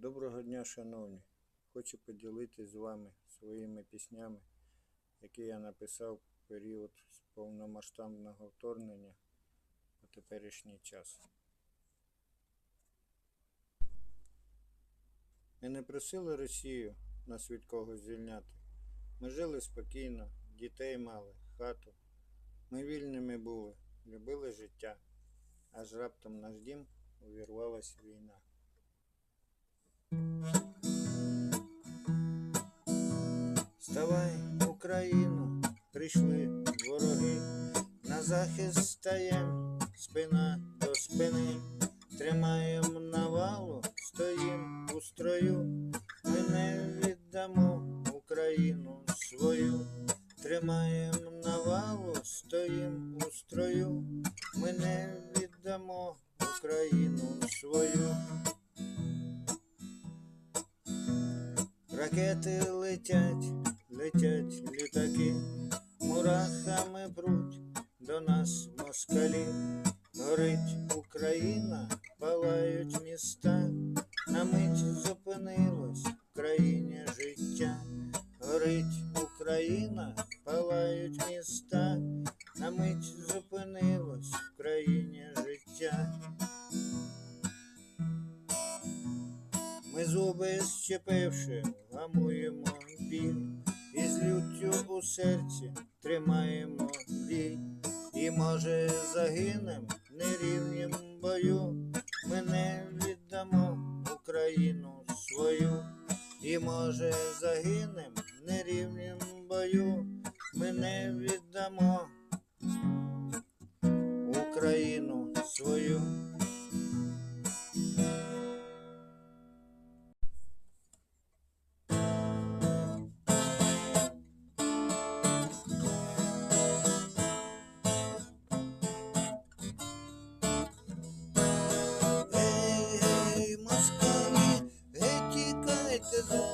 Доброго дня, шановні! Хочу поділитися з вами своїми піснями, які я написав в період з повномасштабного вторгнення по теперішній час. Ми не просили Росію нас від когось звільняти. Ми жили спокійно, дітей мали, хату. Ми вільними були, любили життя, аж раптом наш дім увірвалась війна. Вставай, Україну, прийшли вороги, на захист стаєм, спина до спини, тримаєм навалу, стоїм у строю, Ми зуби щепивши, гамуємо біль, і з люттю у серці тримаємо бій. І може загинем в нерівнім бою, ми не віддамо Україну свою. І може загинем в нерівнім бою, ми не віддамо Україну свою. This is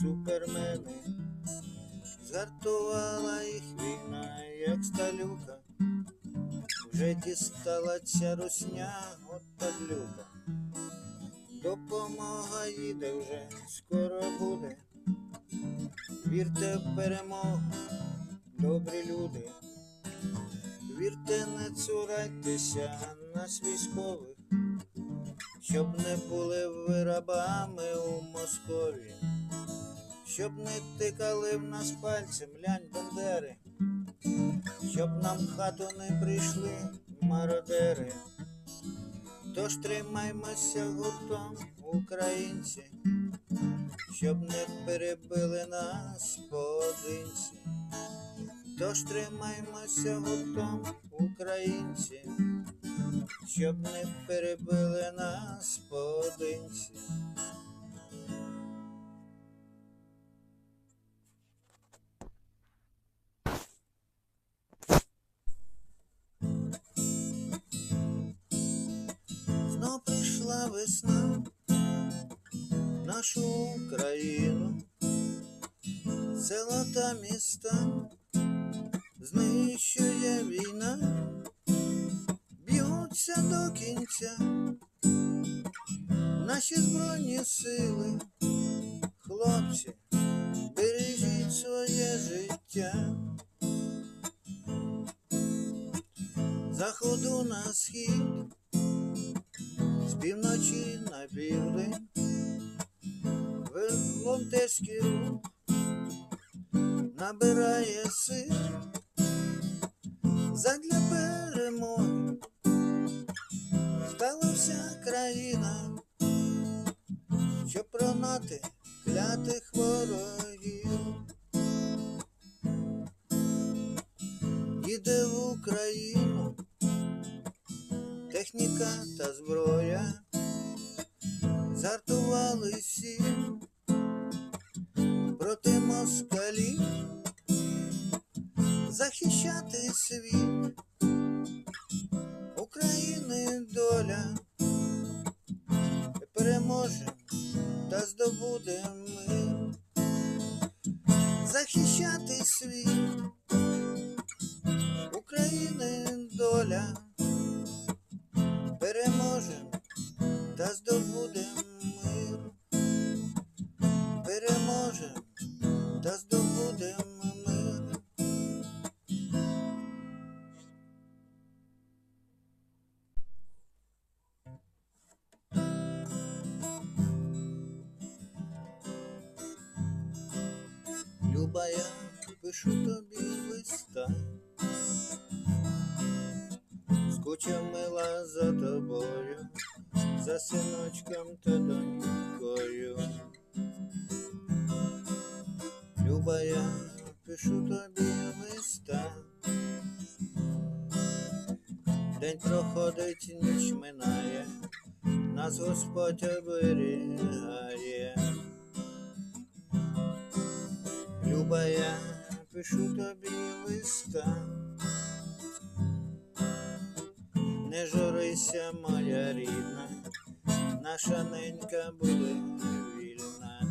супермени. Згартувала їх війна, як сталюка, вже дістала ця русня от падлюка. Допомога їде вже, скоро буде. Вірте в перемогу, добрі люди. Вірте, не цурайтеся нас військових, щоб не були ви рабами у Москові, щоб не тикали в нас пальцем лянь бандери, щоб нам в хату не прийшли мародери. Тож тримаймося гуртом, українці, щоб не перебили нас поодинці. Тож тримаймося гуртом, українці, щоб не перебили нас поодинці. Весна нашу Україну, села та міста знищує війна, б'ються до кінця наші збройні сили, хлопці, бережіть своє життя. Заходу на схід, півночі на південь, волонтерський рух. Набирає сил. Задля перемоги. Стала вся країна, щоб пронати клятих ворогів. Їде в Україну техніка та зброя, зартували всі проти москалів, захищати світ, України доля, переможе та здобудемо мир, захищати світ. України доля переможем та здобудем мир, переможем та здобудем мир. Люба, я пишу тобі за синочком та донькою. Люба, я пишу тобі листа. День проходить, ніч минає, нас Господь оберігає. Люба, я пишу тобі листа. Не журися, моя рідна, наша ненька буде вільна.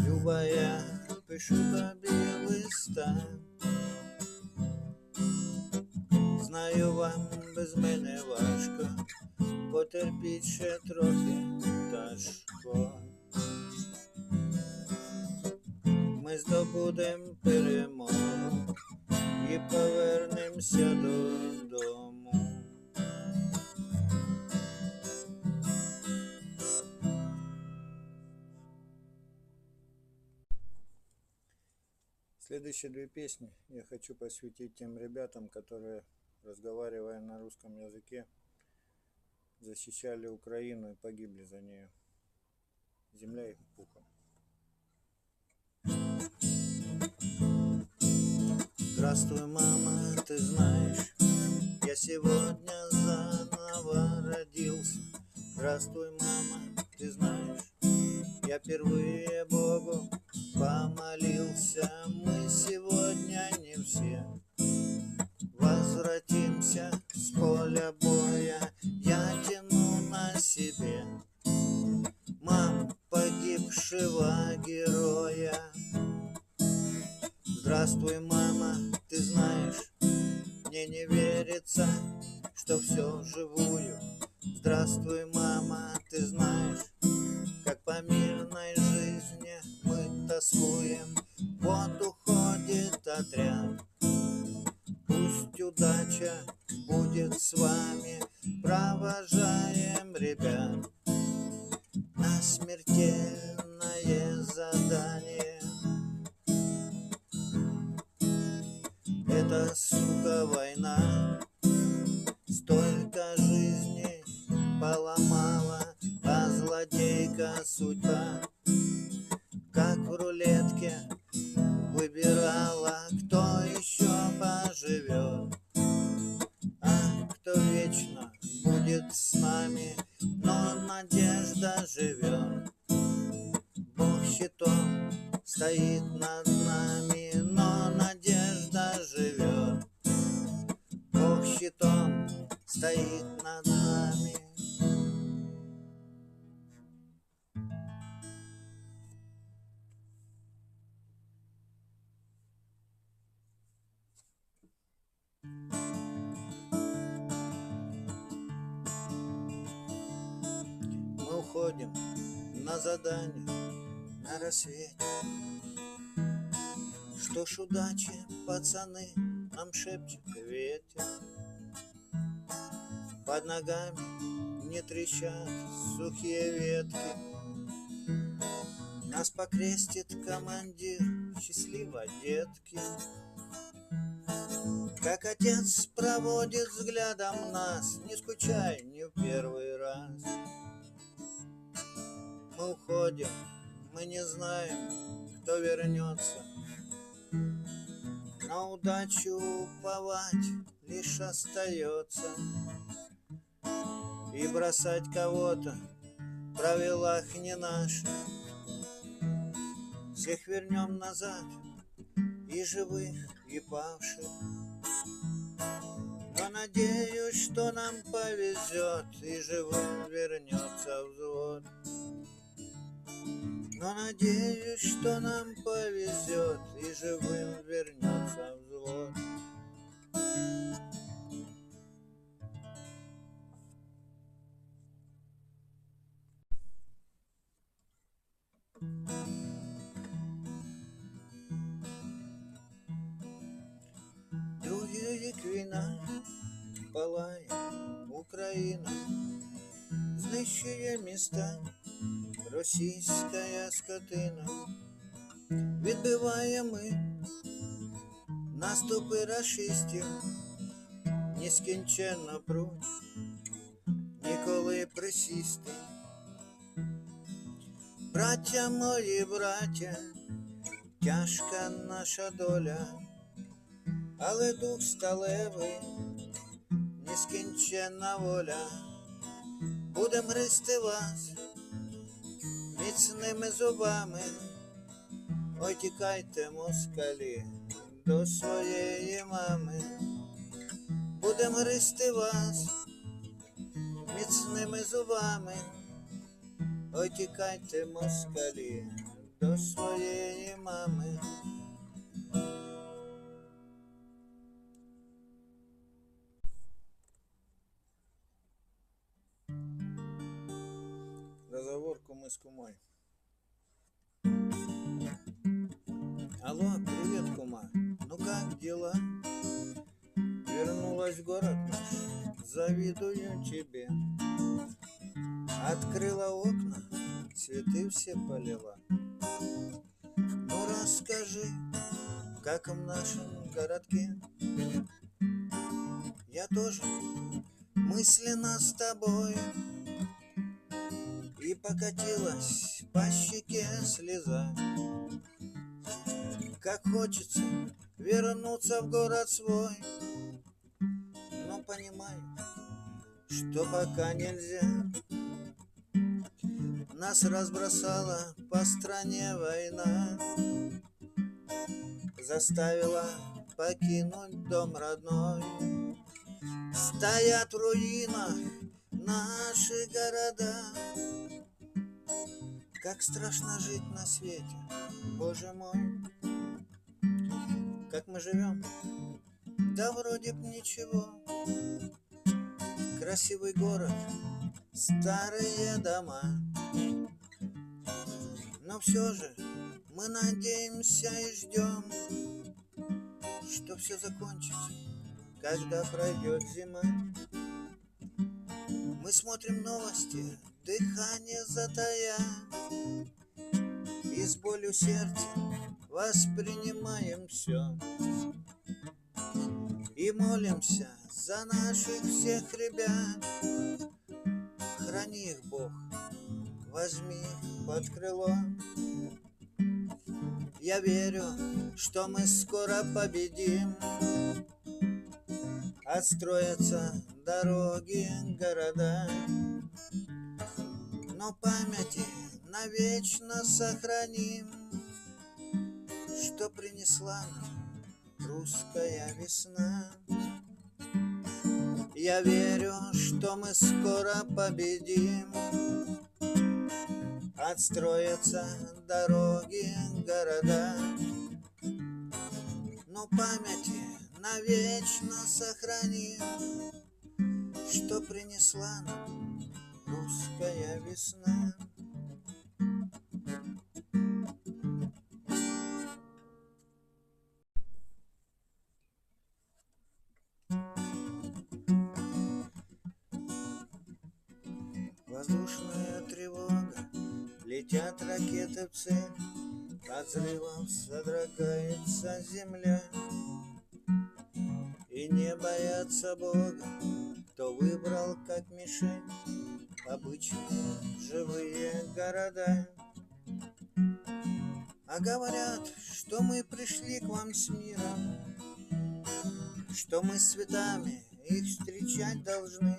Люба, я пишу тобі листа. Знаю вам без мене важко, потерпіть ще трохи тяжко. Ми здобудем перемогу і повернемося додому. Следующие две песни я хочу посвятить тем ребятам, которые, разговаривая на русском языке, защищали Украину и погибли за нее. Земля их пухом. Здравствуй, мама, ты знаешь, я сегодня заново родился. Здравствуй, мама, ты знаешь, я впервые Богу помолился. Мы сегодня не все возвратимся с поля боя. Я тяну на себе мам погибшего героя. Здравствуй, мама, ты знаешь, мне не верится, что все живую. Здравствуй, мама, ты знаешь, щитом стоит над нами, но надежда живет. Бог щитом стоит над нами. Мы уходим на задание на рассвете. Что ж удачи, пацаны, нам шепчет ветер. Под ногами не трещат сухие ветки. Нас покрестит командир, счастливо, детки. Как отец проводит взглядом нас, не скучай, не в первый раз. Мы уходим, мы не знаем, кто вернется. На удачу уповать лишь остается. И бросать кого-то в правилах не наши. Всех вернем назад, и живых, и павших. Но надеюсь, что нам повезет, и живым вернется взвод. Но надеюсь, что нам повезет, и живым вернется взвод. Другий рік війна палає Україна, знищує міста, Російська скотина. Відбиває ми наступи рашистів, нескінченно пруч, ніколи присісти. Браття мої, браття, тяжка наша доля, але дух сталевий, нескінченна воля, будем гристи вас міцними зубами. Ой, тікайте, москалі, до своєї мами, будем гристи вас міцними зубами. Отікайте тікайте, москалі, до своєї мами. С кумой. Алло, привет, кума. Ну как дела? Вернулась в город наш, завидую тебе. Открыла окна, цветы все полила. Ну расскажи, как в нашем городке. Я тоже мысленно с тобой И покатилась по щеке слеза. Как хочется вернуться в город свой Но понимаю, что пока нельзя. Нас разбросала по стране война Заставила покинуть дом родной. Стоят в руинах наши города Как страшно жить на свете, боже мой. Как мы живем, да вроде б ничего. Красивый город, старые дома. Но все же мы надеемся и ждем Что все закончится когда пройдет зима. Мы смотрим новости, дыхание затая, И с болью сердца воспринимаем все. И молимся за наших всех ребят, Храни их, Бог, возьми их под крыло. Я верю, что мы скоро победим. Отстроятся дороги, города Но памяти навечно сохраним Что принесла нам русская весна Я верю, что мы скоро победим. Отстроятся дороги, города. Но памяти навечно сохраним, Что принесла нам русская весна. Воздушная тревога, летят ракеты в цель, От взрывов содрогается земля. И не боятся Бога, кто выбрал как мишень Обычные живые города. А говорят, что мы пришли к вам с миром, Что мы с цветами их встречать должны.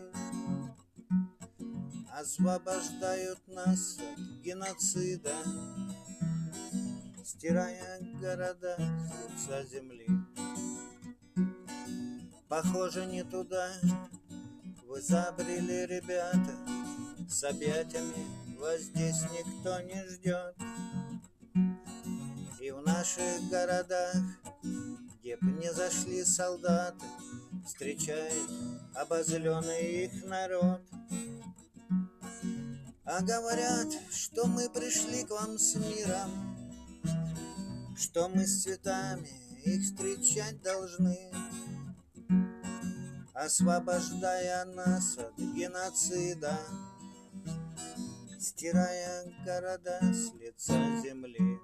Освобождают нас от геноцида, Стирая города с лица земли. Похоже, не туда вы забрели, ребята, С объятиями вас здесь никто не ждет. И в наших городах, где б не зашли солдаты, Встречает обозленный их народ. А говорят, что мы пришли к вам с миром, Что мы с цветами их встречать должны, Освобождая нас от геноцида, Стирая города с лица земли.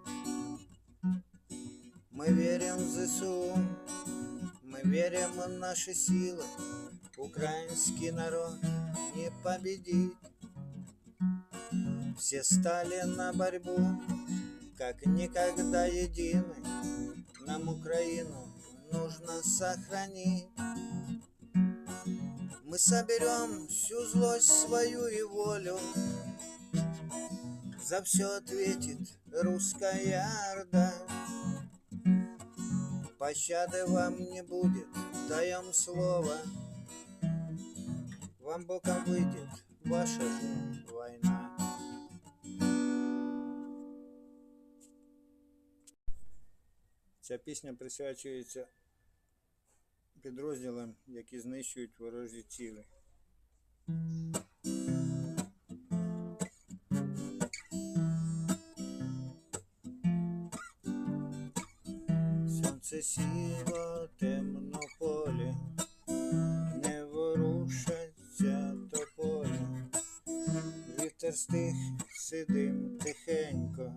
Мы верим в ЗСУ, мы верим в наши силы, Украинский народ не победит. Все стали на борьбу, как никогда едины. Нам Украину нужно сохранить. Мы соберем всю злость свою и волю. За все ответит русская орда. Пощады вам не будет, даем слово. Вам боком выйдет ваша же война. Ця пісня присвячується підрозділам, які знищують ворожі цілі. Сонце сіло темно полі, не ворушаться тополі. Вітер стих, сидим тихенько,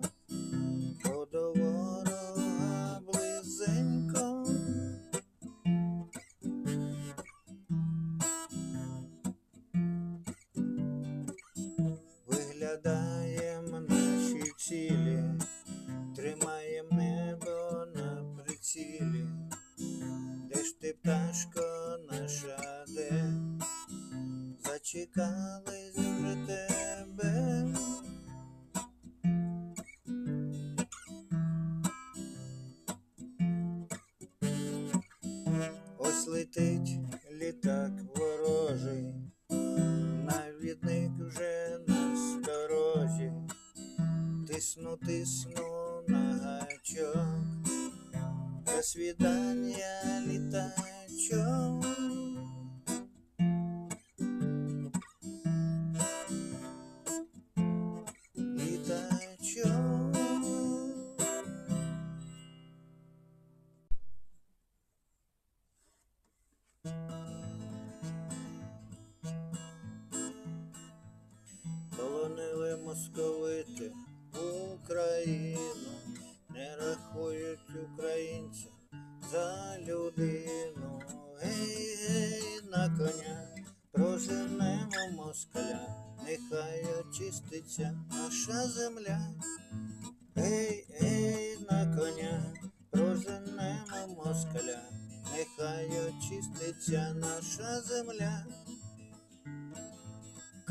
бо до ворога близенько. Виглядаєм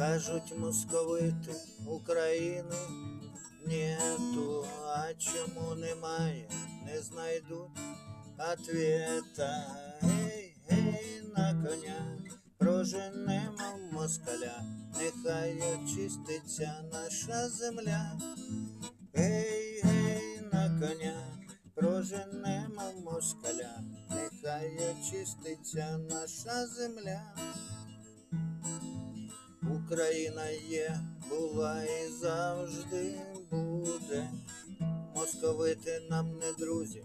Кажуть московити України нету, а чому немає, не знайдуть ответа. Гей, гей, на коня, проженемо москаля, нехай очиститься наша земля. Гей, гей, на коня, проженемо москаля, нехай очиститься наша земля. Україна є, була і завжди буде. Московити нам не друзі,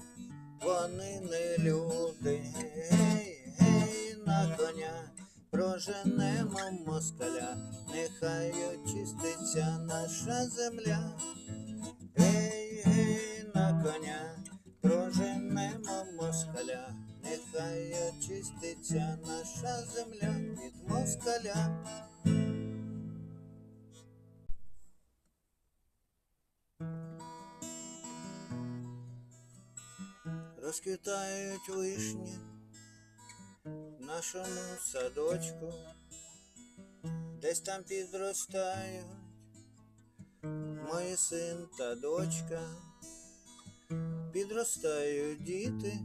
вони не люди. Гей, гей, на коня, проженемо москаля, нехай очиститься наша земля. Гей, гей, на коня, проженемо москаля, нехай очиститься наша земля від москаля. Розквітають вишні в нашому садочку, десь там підростають мої син та дочка, підростають діти,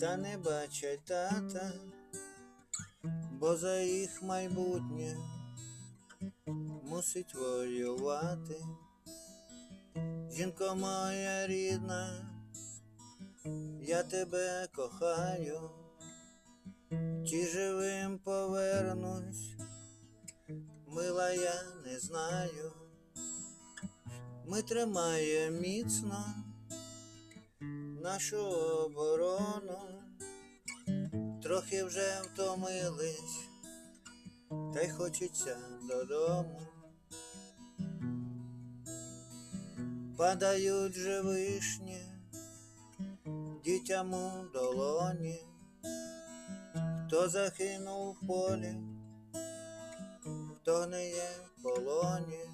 та не бачать тата, бо за їх майбутнє мусить воювати. Жінко моя рідна, я тебе кохаю, чи живим повернусь, мила я не знаю. Ми тримаємо міцно нашу оборону, трохи вже втомились, та й хочеться додому. Падають же вишні дітям у долоні, хто загинув в полі, хто не є в полоні.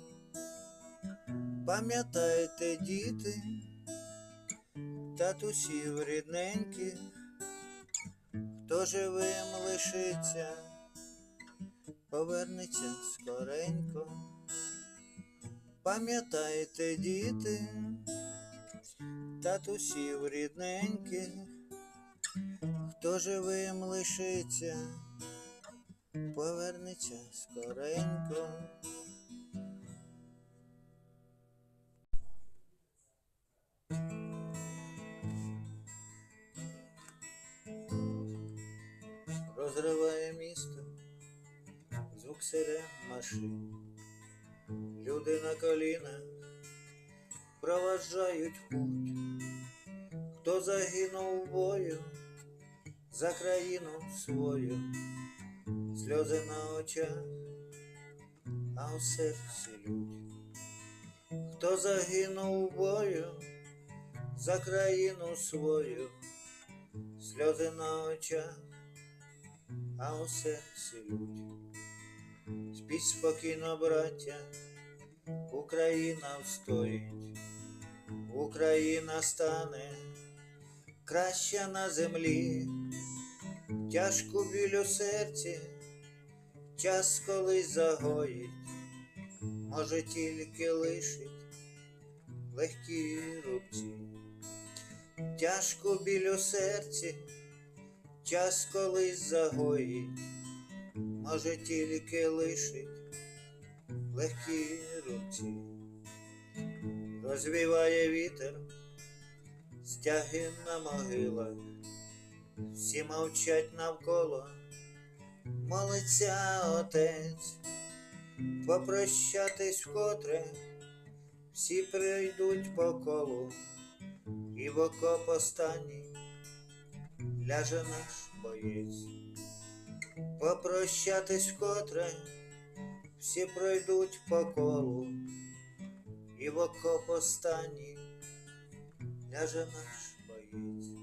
Пам'ятайте, діти, татусів рідненьких, хто живим лишиться, повернеться скоренько. Пам'ятайте, діти, татусів рідненьких, хто живим лишиться, повернеться скоренько. Розриває місто, звук сирен машин. Люди на колінах проважають путь, хто загинув в бою за країну свою, сльози на очах, а у серці лють. Хто загинув в бою за країну свою, сльози на очах, а у серці лють. Спіть спокійно, браття, Україна встоїть, Україна стане краща на землі, тяжку біль у серці, час колись загоїть, може тільки лишить легкі рубці, тяжку біль у серці, час колись загоїть може тільки лишить легкі руці, розвіває вітер, стяги на могилах, всі мовчать навколо, молиться отець, попрощатись вкотре, всі прийдуть по колу, і в окоп останній ляже наш боєць. Попрощатись вкотре, всі пройдуть по колу, і в окоп останній ляже наш боєць.